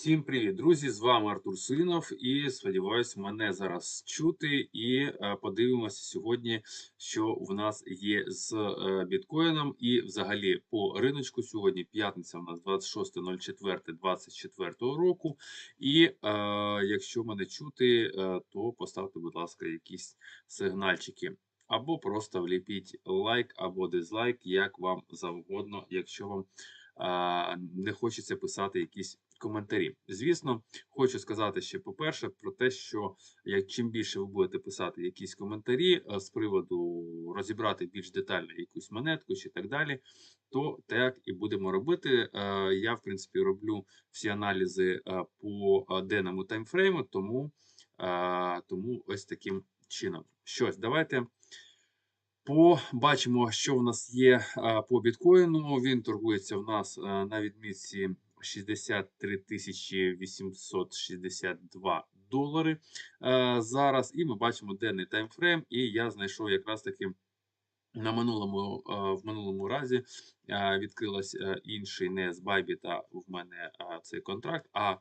Всім привіт, друзі! З вами Артур Синов, і сподіваюсь, мене зараз чути. І е, подивимося сьогодні, що в нас є з е, біткоїном. І взагалі по риночку сьогодні п'ятниця у нас 26.04.24 року. І е, якщо мене чути, е, то поставте, будь ласка, якісь сигнальчики. Або просто вліпіть лайк або дизлайк, як вам завгодно, якщо вам а, не хочеться писати якісь коментарі. Звісно, хочу сказати ще по-перше, про те, що як чим більше ви будете писати якісь коментарі е, з приводу розібрати більш детально якусь монетку чи так далі, то так і будемо робити. Е, Я, в принципі, роблю всі аналізи е, по денному таймфрейму, тому, тому ось таким чином. Щось, давайте. Побачимо, що в нас є по біткоїну. Він торгується в нас на відмітці 63 тисячі 862 долари а, зараз. І ми бачимо денний таймфрейм. І я знайшов якраз таки на минулому а, в минулому разі а, відкрилась інший не з Bybit, в мене цей контракт, а,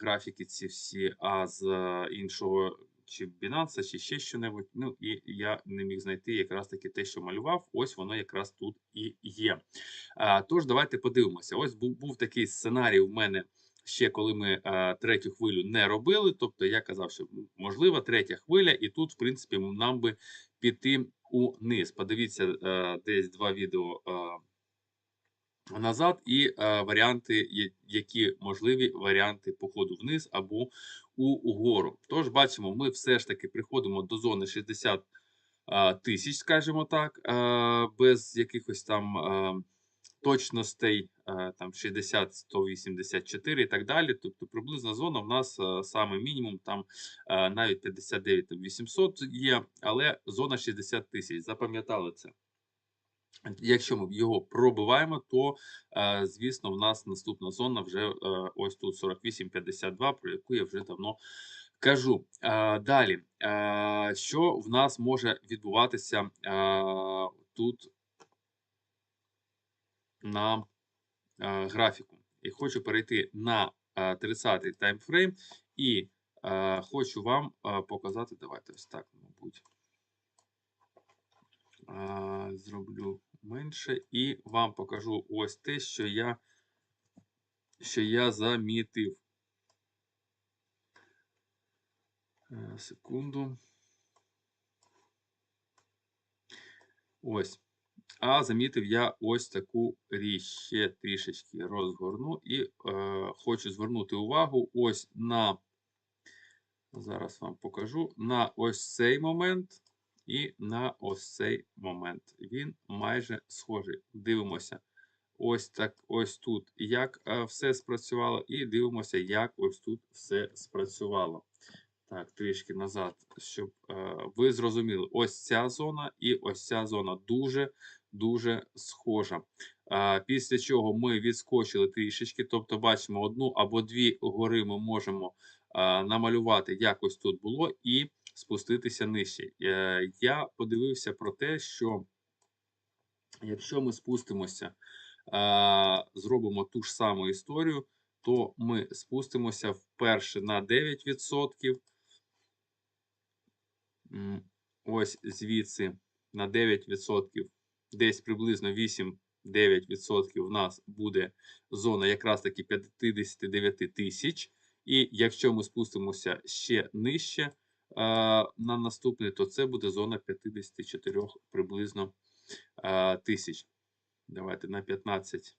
графіки ці всі, а з іншого чи Binance, чи ще що-небудь. Ну і я не міг знайти якраз таки те, що малював. Ось воно якраз тут і є. А, Тож, давайте подивимося. Ось був був такий сценарій в мене. Ще коли ми а, третю хвилю не робили, тобто я казав, що можлива третя хвиля, і тут, в принципі, нам би піти униз. Подивіться а, десь два відео а, назад, і а, варіанти, які можливі варіанти походу вниз або угору. Тож, бачимо, ми все ж таки приходимо до зони 60 тисяч, скажімо так, без якихось там точностей, там 60, 184 і так далі. Тобто приблизна зона в нас саме мінімум, там навіть 59 800 є, але зона 60 тисяч. Запам'ятали це. Якщо ми його пробиваємо, то, е, звісно, в нас наступна зона вже е, ось тут 48,52, про яку я вже давно кажу. Е, далі, що в нас може відбуватися тут на графіку? І хочу перейти на 30-й таймфрейм і хочу вам показати. Давайте ось так, мабуть. Зроблю менше. І вам покажу ось те, що я, що я замітив. Е, секунду. Ось. А замітив я ось таку річ. Ще трішечки розгорну і е, хочу звернути увагу ось на, зараз вам покажу, на ось цей момент. І на ось цей момент він майже схожий. Дивимося ось так, ось тут, як все спрацювало, і дивимося, як ось тут все спрацювало. Так, трішки назад, щоб е, ви зрозуміли, ось ця зона і ось ця зона дуже-дуже схожа. Е, після чого ми відскочили трішечки, тобто бачимо одну або дві гори ми можемо е, намалювати, як ось тут було. і спуститися нижче. Е, я подивився про те, що якщо ми спустимося, е, зробимо ту ж саму історію, то ми спустимося вперше на 9%. Ось звідси на 9%, десь приблизно 8-9% у нас буде зона якраз таки 59 тисяч. І якщо ми спустимося ще нижче, на наступний, то це буде зона 54 приблизно тисяч. Давайте на 15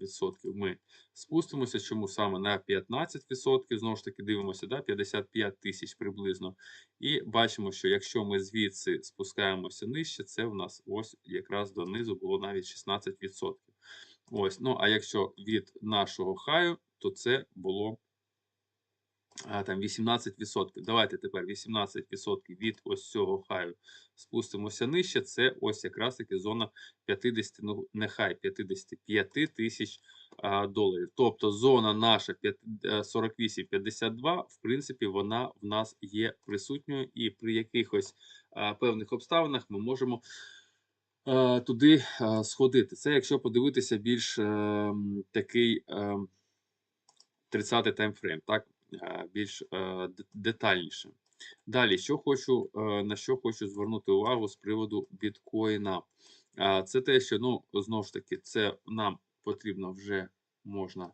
відсотків ми спустимося. Чому саме на 15%? Знову ж таки, дивимося, да, 55 тисяч приблизно. І бачимо, що якщо ми звідси спускаємося нижче, це в нас ось якраз донизу було навіть 16%. Ось, ну, А якщо від нашого хаю, то це було там 18%. Давайте тепер 18% від ось цього хаю спустимося нижче. Це ось якраз таки зона 50, ну нехай 55 тисяч доларів. Тобто зона наша 48-52, е, в принципі, вона в нас є присутньою, і при якихось певних обставинах ми можемо. Е, туди е, сходити. Це якщо подивитися більш такий 30-й таймфрейм, так, більш е, детальніше. Далі, що хочу, е, на що хочу звернути увагу з приводу біткоїна. Е, Це те, що ну, знову ж таки, це нам потрібно вже можна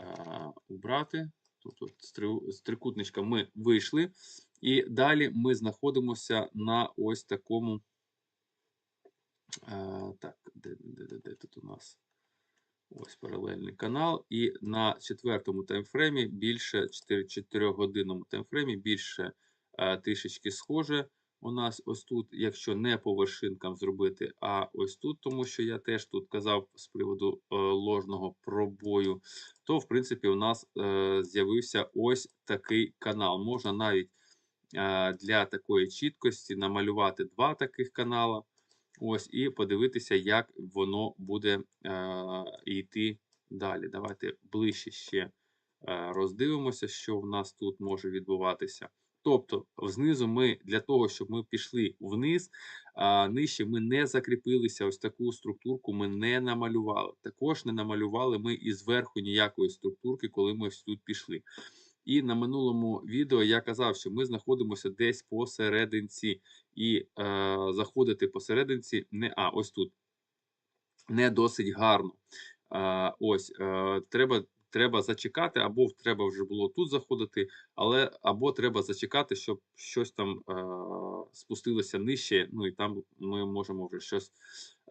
е, убрати. Тобто з трикутничка ми вийшли, і далі ми знаходимося на ось такому. е, Так, де, де, де, де тут у нас? Ось паралельний канал. І на четвертому таймфреймі більше 4, 4 годинному таймфреймі більше е, трішечки схоже. У нас ось тут, якщо не по вершинкам зробити, а ось тут, тому що я теж тут казав з приводу е, ложного пробою, то в принципі у нас е, з'явився ось такий канал. Можна навіть е, для такої чіткості намалювати два таких канала. Ось, і подивитися, як воно буде е, йти далі. Давайте ближче ще е, роздивимося, що в нас тут може відбуватися. Тобто, знизу ми для того, щоб ми пішли вниз, а, нижче ми не закріпилися, ось таку структурку ми не намалювали. Також не намалювали ми і зверху ніякої структурки, коли ми ось тут пішли. І на минулому відео я казав, що ми знаходимося десь посерединці, і е, заходити посерединці не а ось тут не досить гарно. Е, ось е, треба. Треба зачекати, або треба вже було тут заходити, але або треба зачекати, щоб щось там е, спустилося нижче. Ну і там ми можемо вже щось,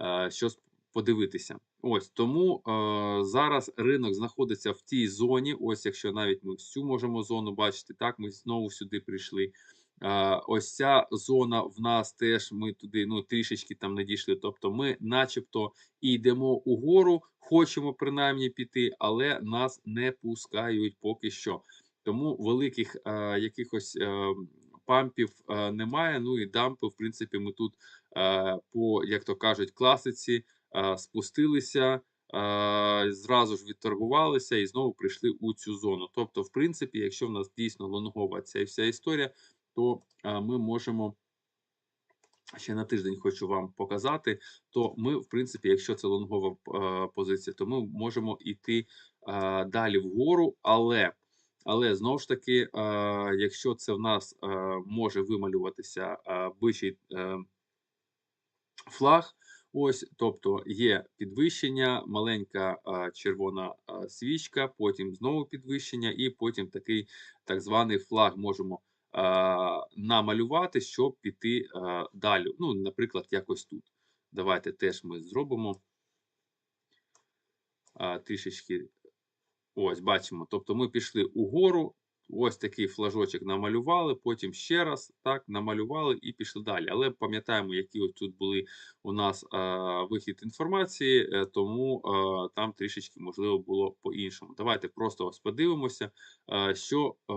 е, щось подивитися. Ось тому е, зараз ринок знаходиться в тій зоні. Ось, якщо навіть ми всю можемо зону бачити, так ми знову сюди прийшли. Е, ось ця зона в нас теж ми туди ну трішечки там не дійшли. Тобто, ми, начебто, і йдемо угору, хочемо принаймні піти, але нас не пускають поки що. Тому великих е, якихось е, пампів е, немає. Ну і дампи, в принципі, ми тут е, по, як то кажуть, класиці спустилися. Зразу ж відторгувалися і знову прийшли у цю зону. Тобто, в принципі, якщо в нас дійсно лонгова ця вся історія, то ми можемо ще на тиждень хочу вам показати. То ми, в принципі, якщо це лонгова позиція, то ми можемо йти далі вгору, але. Але знову ж таки, якщо це в нас може вималюватися бичий е, флаг, ось, тобто є підвищення, маленька червона свічка, потім знову підвищення, і потім такий так званий флаг можемо намалювати, щоб піти далі. Ну, наприклад, якось тут. Давайте теж ми зробимо трішечки. Ось, бачимо. Тобто ми пішли угору, ось такий флажочок намалювали, потім ще раз так намалювали і пішли далі. Але пам'ятаємо, які ось тут були у нас е, вихід інформації, е, тому е, там трішечки можливо було по-іншому. Давайте просто ось подивимося, е, що е,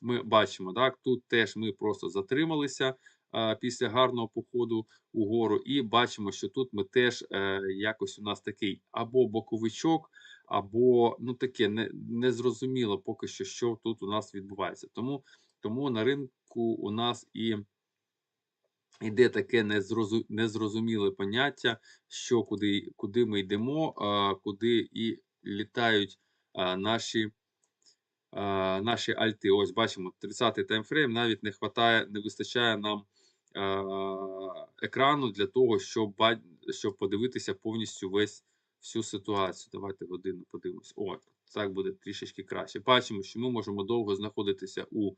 ми бачимо. Так, Тут теж ми просто затрималися. Після гарного походу угору, і бачимо, що тут ми теж е, якось у нас такий або боковичок, або ну таке не, незрозуміло поки що, що тут у нас відбувається. Тому, тому на ринку у нас і йде таке незрозу, незрозуміле поняття, що куди, куди ми йдемо, куди і літають наші. Наші альти, ось бачимо 30-й таймфрейм, навіть не хватає, не вистачає нам екрану для того, щоб, щоб подивитися повністю весь всю ситуацію. Давайте годину подивимось. О, так буде трішечки краще. Бачимо, що ми можемо довго знаходитися у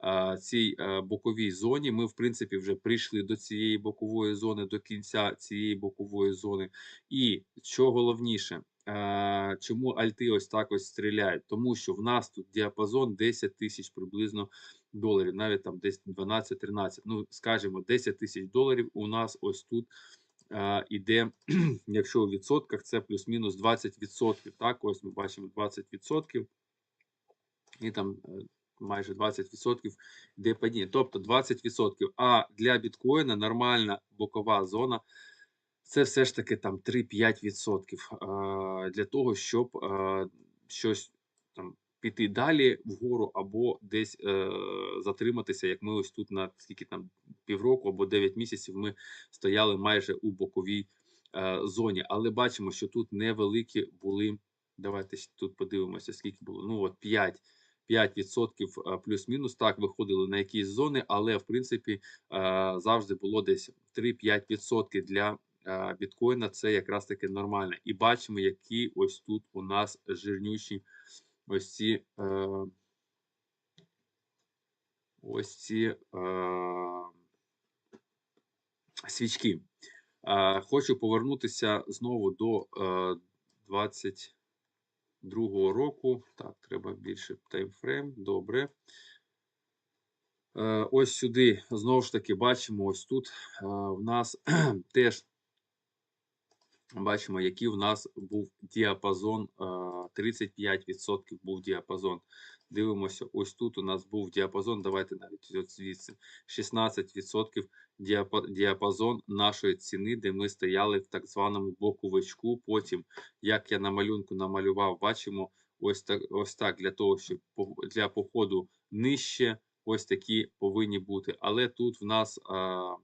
а, цій а, боковій зоні. Ми, в принципі, вже прийшли до цієї бокової зони, до кінця цієї бокової зони. І що головніше, чому альти ось так ось стріляють? Тому що в нас тут діапазон 10 тисяч приблизно доларів, навіть там десь 12-13. Ну, скажімо, 10 тисяч доларів у нас ось тут е, іде, якщо у відсотках, це плюс-мінус 20%. Так, ось ми бачимо 20%. І там е, майже 20% йде падіння. Тобто 20%. А для біткоїна нормальна бокова зона. Це все ж таки там 3-5% е, для того, щоб е, щось там піти далі вгору або десь е, затриматися, як ми ось тут на скільки там півроку або 9 місяців ми стояли майже у боковій е, зоні. Але бачимо, що тут невеликі були Давайте тут подивимося, скільки було. Ну, от 5, 5% плюс-мінус. Так, виходили на якісь зони, але в принципі завжди було десь 3-5% для біткоїна. Це якраз таки нормально. І бачимо, які ось тут у нас жирнючі ось ці. Е, ось ці е, свічки. Е, хочу повернутися знову до е, 22 року. Так, треба більше таймфрейм. Добре. Е, ось сюди знову ж таки бачимо, ось тут е, в нас теж бачимо, який в нас був діапазон. е, 35% був діапазон. Дивимося, ось тут у нас був діапазон. Давайте навіть звідси 16% діапа- діапазон нашої ціни, де ми стояли в так званому боковичку. Потім, як я на малюнку намалював, бачимо ось так, ось так для того, щоб для походу нижче, ось такі повинні бути. Але тут в нас. А,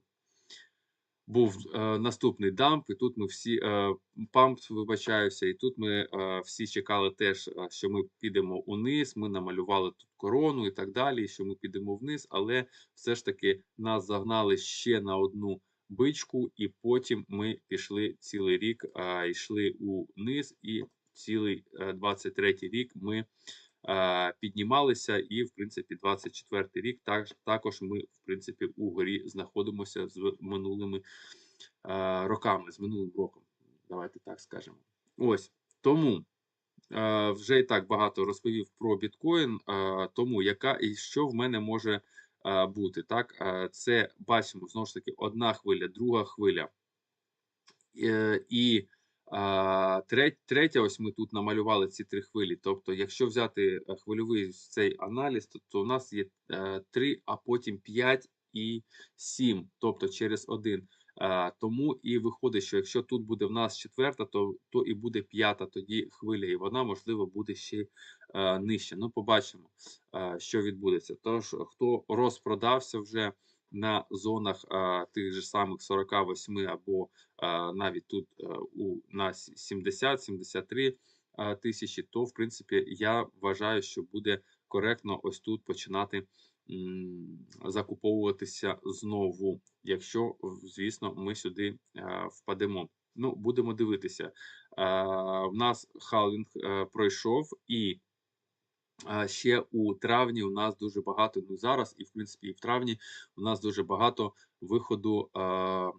був е, наступний дамп, і тут ми всі е, памп, вибачаюся, і тут ми е, всі чекали теж, е, що ми підемо униз. Ми намалювали тут корону і так далі, що ми підемо вниз, але все ж таки нас загнали ще на одну бичку, і потім ми пішли цілий рік, е, йшли униз, і цілий е, 23 рік ми піднімалися, і в принципі 24 рік так, також ми в принципі угорі знаходимося з минулими роками, з минулим роком. Давайте так скажемо. Ось тому вже і так багато розповів про біткоін, тому яка і що в мене може бути. Так, це бачимо знову ж таки одна хвиля, друга хвиля. Е, і третя, ось ми тут намалювали ці три хвилі. Тобто, якщо взяти е, хвильовий цей аналіз, то, то у нас є е, 3, а потім 5 і 7, тобто через один. А, тому і виходить, що якщо тут буде в нас четверта, то, то і буде п'ята тоді хвиля, і вона, можливо, буде ще е, нижче. Ну, побачимо, е, що відбудеться. Тож, хто розпродався вже на зонах е, тих же самих 48 або а, навіть тут а, у нас 70-73 тисячі, то в принципі я вважаю, що буде коректно ось тут починати м, закуповуватися знову, якщо, звісно, ми сюди а, впадемо. Ну, будемо дивитися. А, в нас халвінг а, пройшов і. Ще у травні у нас дуже багато, ну зараз, і в принципі, і в травні у нас дуже багато виходу а,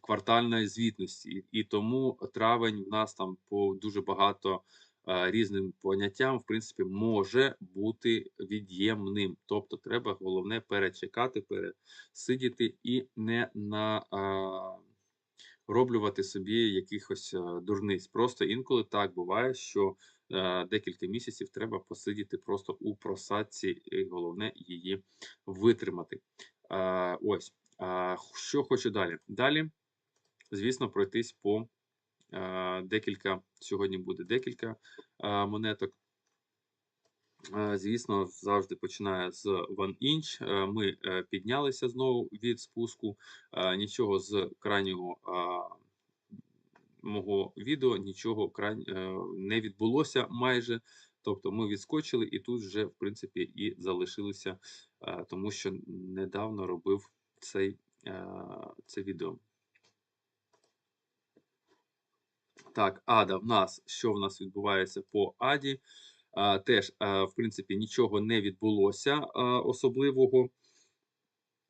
квартальної звітності, і тому травень у нас там по дуже багато а, різним поняттям, в принципі, може бути від'ємним. Тобто, треба головне перечекати, пересидіти і не на. А, Роблювати собі якихось е, дурниць. Просто інколи так буває, що е, декілька місяців треба посидіти просто у просадці, і головне її витримати. Е, ось Е, що хочу далі. Далі, звісно, пройтись по е, декілька. Сьогодні буде декілька е, монеток. Е, Звісно, завжди починає з One Inch. Е, Ми е, піднялися знову від спуску. Е, Нічого з крайнього мого відео, нічого е, не відбулося майже. Тобто ми відскочили і тут вже, в принципі, і залишилися, е, тому що недавно робив цей, е, це відео. Так, Ада, в нас що в нас відбувається по Аді? Теж, в принципі, нічого не відбулося особливого.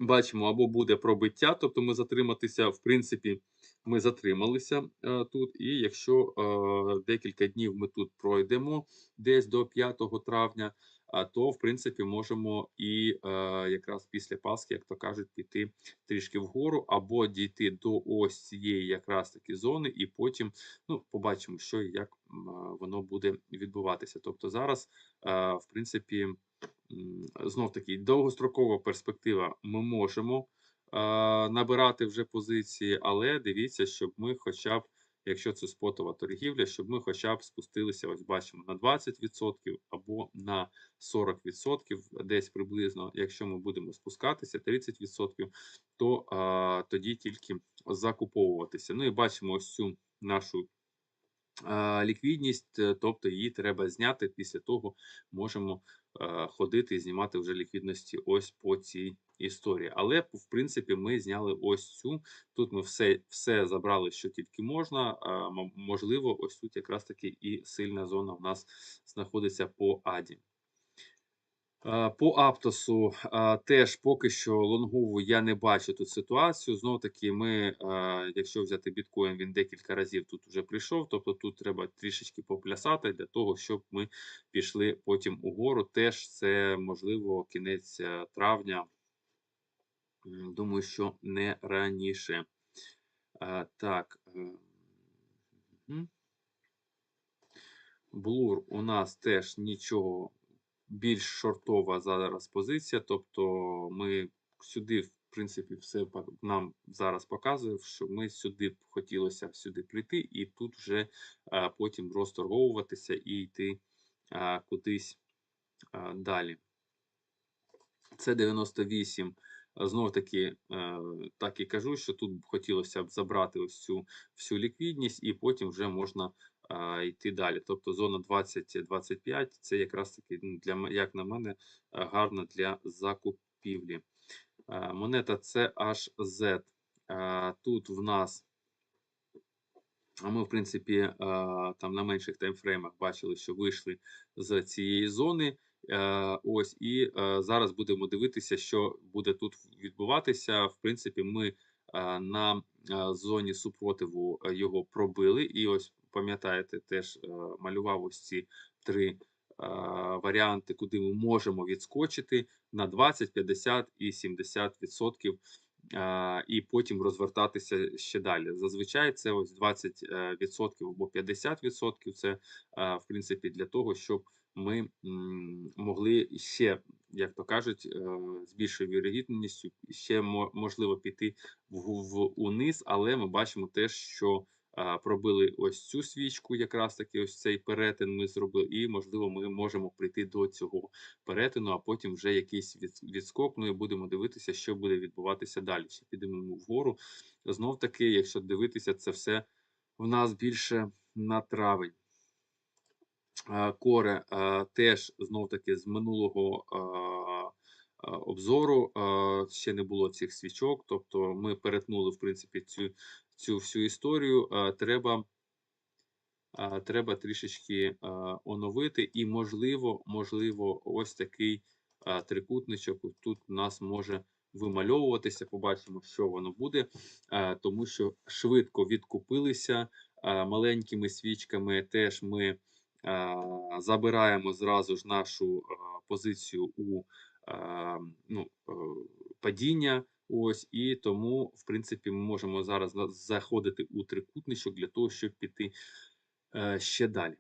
Бачимо, або буде пробиття, тобто ми затриматися, в принципі, ми затрималися е, тут. І якщо е, декілька днів ми тут пройдемо десь до 5 травня, то, в принципі, можемо і е, якраз після Пасхи, як то кажуть, піти трішки вгору, або дійти до ось цієї якраз таки зони, і потім ну, побачимо, що і як е, воно буде відбуватися. Тобто зараз, е, в принципі, знов таки довгострокова перспектива. Ми можемо набирати вже позиції, але дивіться, щоб ми хоча б, якщо це спотова торгівля, щоб ми хоча б спустилися, ось бачимо, на 20% або на 40%, десь приблизно, якщо ми будемо спускатися 30%, то а, тоді тільки закуповуватися. Ну і бачимо ось цю нашу ліквідність, е, тобто її треба зняти. Після того можемо е, ходити і знімати вже ліквідності ось по цій історії. Але, в принципі, ми зняли ось цю. Тут ми все, все забрали, що тільки можна. Можливо, ось тут якраз таки і сильна зона в нас знаходиться по аді. По Аптосу теж поки що лонгову я не бачу тут ситуацію. Знову таки, ми, якщо взяти біткоін, він декілька разів тут вже прийшов. Тобто тут треба трішечки поплясати для того, щоб ми пішли потім угору. Теж це можливо кінець е, травня. Думаю, що не раніше. Так. е. Блур у нас теж нічого більш шортова зараз позиція. Тобто ми сюди, в принципі, все нам зараз показує, що ми сюди б хотілося сюди прийти, і тут вже а, потім розторговуватися і йти а, кудись а, далі. Це 98. Знову таки, так і кажу, що тут хотілося б забрати ось цю всю ліквідність, і потім вже можна йти далі. Тобто зона 20-25 це якраз таки, ну, для, як на мене, е, гарна для закупівлі. Е, Монета CHZ. Е, Тут в нас а ми, в принципі, там на менших таймфреймах бачили, що вийшли з цієї зони. Ось і зараз будемо дивитися, що буде тут відбуватися. В принципі, ми на зоні супротиву його пробили. І ось пам'ятаєте, теж е, малював ось ці три е, варіанти, куди ми можемо відскочити на 20, 50 і 70 відсотків і потім розвертатися ще далі. Зазвичай це ось 20% е, відсотків або 50% це, в принципі, для того, щоб ми могли ще, як то кажуть, е, з більшою вірогідністю ще мо- можливо піти в, униз, але ми бачимо теж, що пробили ось цю свічку, якраз таки ось цей перетин ми зробили, і можливо ми можемо прийти до цього перетину, а потім вже якийсь відскок. Ну і будемо дивитися, що буде відбуватися далі. Чи підемо вгору. Знов таки, якщо дивитися, це все в нас більше на травень. Коре теж знов таки з минулого обзору ще не було цих свічок. Тобто ми перетнули в принципі цю, цю всю історію. Треба треба трішечки оновити, і можливо, можливо, ось такий трикутничок тут у нас може вимальовуватися. Побачимо, що воно буде, тому що швидко відкупилися маленькими свічками. Теж ми забираємо зразу ж нашу позицію у ну, е, падіння. Ось і тому, в принципі, ми можемо зараз заходити у трикутничок для того, щоб піти е, ще далі.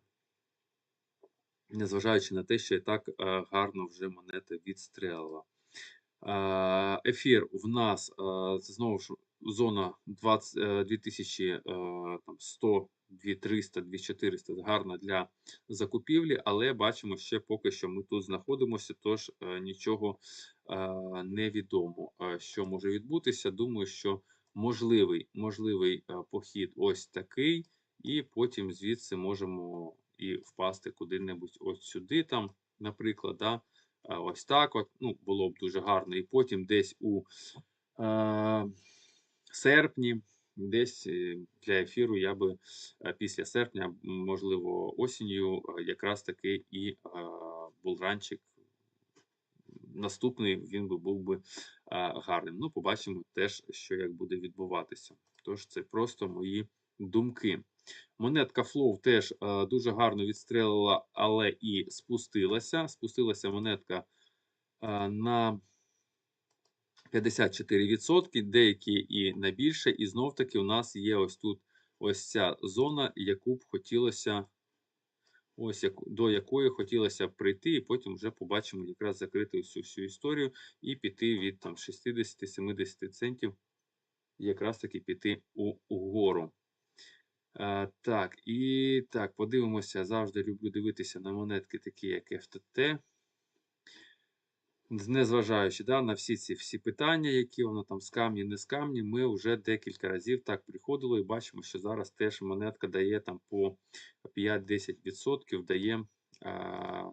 Незважаючи на те, що і так е, гарно вже монета відстрелила. Е, Ефір в нас е, це знову ж зона 20, е, 2100, 2300, 2400 гарна для закупівлі, але бачимо ще поки що ми тут знаходимося, тож е, нічого не відомо, е, що може відбутися. Думаю, що можливий, можливий похід ось такий, і потім звідси можемо і впасти куди-небудь ось сюди, там, наприклад. Да? Ось так от, ну, було б дуже гарно. І потім десь у е, серпні, десь е, для ефіру я би е, після серпня, можливо, осінню, е, якраз таки і е, булранчик наступний він би був би гарним. Ну, побачимо теж, що як буде відбуватися. Тож це просто мої думки. Монетка Flow теж дуже гарно відстрелила, але і спустилася. Спустилася монетка на 54%, деякі і на більше. І знов таки у нас є ось тут ось ця зона, яку б хотілося. Ось як, до якої хотілося б прийти, і потім вже побачимо якраз закрити всю всю історію і піти від 60-70 центів, якраз таки піти угору. А, так, і так, подивимося. Завжди люблю дивитися на монетки, такі як FTT. Незважаючи да, на всі ці всі питання, які воно там з камні, не з камні, ми вже декілька разів так приходило і бачимо, що зараз теж монетка дає там по 5-10% дає а,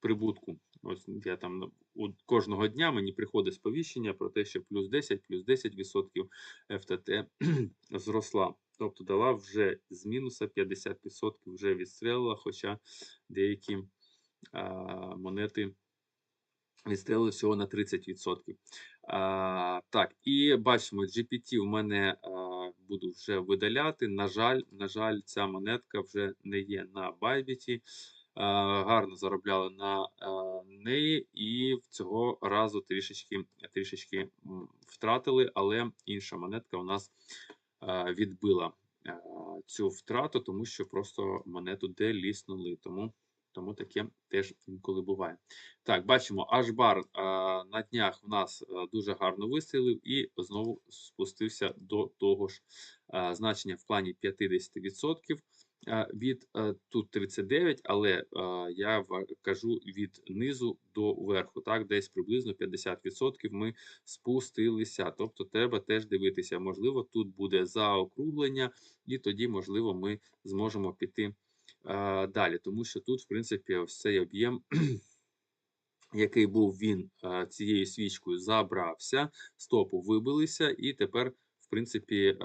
прибутку. Ось я там ну, кожного дня мені приходить сповіщення про те, що плюс 10, плюс 10% FTT зросла. Тобто дала вже з мінуса 50% вже відстрелила, хоча деякі а, монети відстрелили всього на 30%. А, так, і бачимо, GPT в мене а, буду вже видаляти. На жаль, на жаль, ця монетка вже не є на Bybit. Гарно заробляли на неї, і цього разу трішечки, трішечки втратили, але інша монетка у нас відбила цю втрату, тому що просто монету деліснули. Тому, тому таке теж інколи буває. Так, бачимо, Ashbar а, на днях в нас дуже гарно вистрілив і знову спустився до того ж а, значення в плані 50% від а, тут 39, але я кажу від низу до верху, так, десь приблизно 50% ми спустилися. Тобто треба теж дивитися, можливо, тут буде заокруглення, і тоді, можливо, ми зможемо піти далі, тому що тут, в принципі, ось цей об'єм який був він цією свічкою, забрався, стопу вибилися, і тепер, в принципі,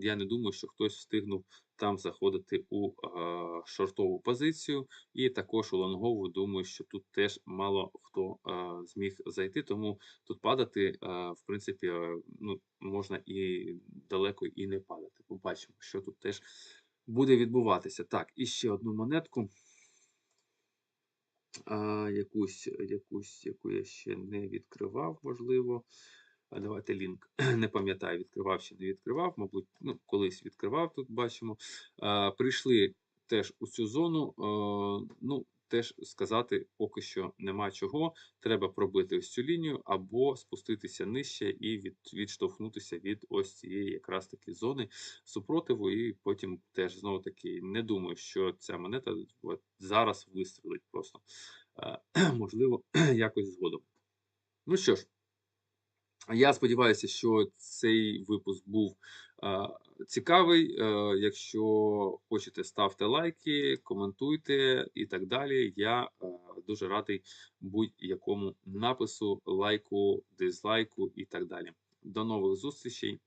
я не думаю, що хтось встигнув там заходити у шортову позицію, і також у лонгову, думаю, що тут теж мало хто зміг зайти, тому тут падати, в принципі, ну, можна і далеко і не падати. Побачимо, що тут теж буде відбуватися. Так, і ще одну монетку а, якусь, якусь, яку я ще не відкривав, можливо. А давайте лінк. Не пам'ятаю, відкривав чи не відкривав. Мабуть, ну, колись відкривав, тут бачимо. А, прийшли теж у цю зону. А, ну, теж сказати поки що нема чого. Треба пробити ось цю лінію або спуститися нижче і від, відштовхнутися від ось цієї якраз таки зони супротиву. І потім теж знову таки не думаю, що ця монета от, зараз вистрілить просто. Е, можливо, якось згодом. Ну що ж, я сподіваюся, що цей випуск був е, цікавий. Е, якщо хочете, ставте лайки, коментуйте і так далі. Я е, дуже радий будь-якому напису, лайку, дизлайку і так далі. До нових зустрічей.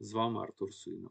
З вами Артур Суїнов.